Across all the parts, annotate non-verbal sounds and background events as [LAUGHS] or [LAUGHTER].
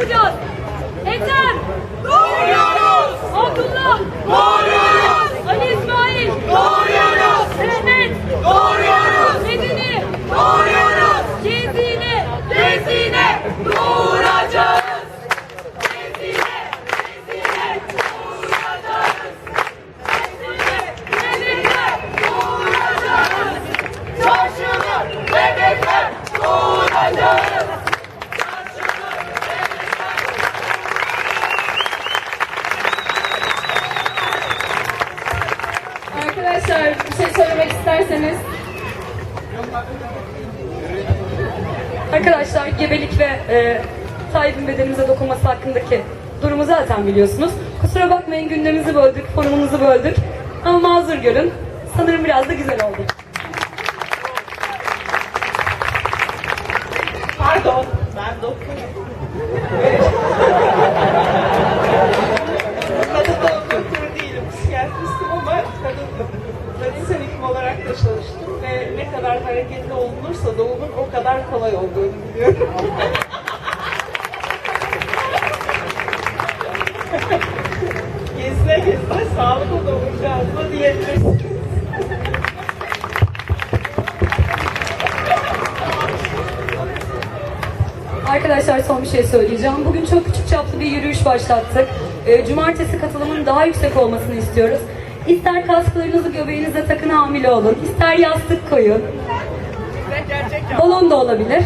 yapacağız. Ekrem. Doğruyoruz. Abdullah. Doğruyoruz. Ali İsmail. Doğruyoruz. Mehmet. Doğruyoruz. Medine. Doğruyoruz. Gezine. Gezine. Doğuracağız. Çarşılar, bebekler doğuracağız. arkadaşlar bir şey söylemek isterseniz. Arkadaşlar gebelik ve e, sahibin bedenimize dokunması hakkındaki durumu zaten biliyorsunuz. Kusura bakmayın gündemimizi böldük, forumunuzu böldük. Ama mazur görün. Sanırım biraz da güzel oldu. Pardon, ben doktorum. [LAUGHS] ne kadar hareketli olunursa doğumun o kadar kolay olduğunu biliyorum. [LAUGHS] gezine gezine sağlıklı doğuracağız mı diyebiliriz. Arkadaşlar son bir şey söyleyeceğim. Bugün çok küçük çaplı bir yürüyüş başlattık. Ee, Cumartesi katılımın daha yüksek olmasını istiyoruz. İster kasklarınızı göbeğinize takın hamile olun, ister yastık koyun. Balon da olabilir.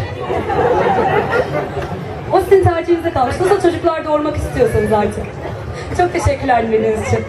O sizin tercihinize kalmış. Nasıl çocuklar doğurmak istiyorsanız artık. Çok teşekkürler dinlediğiniz için.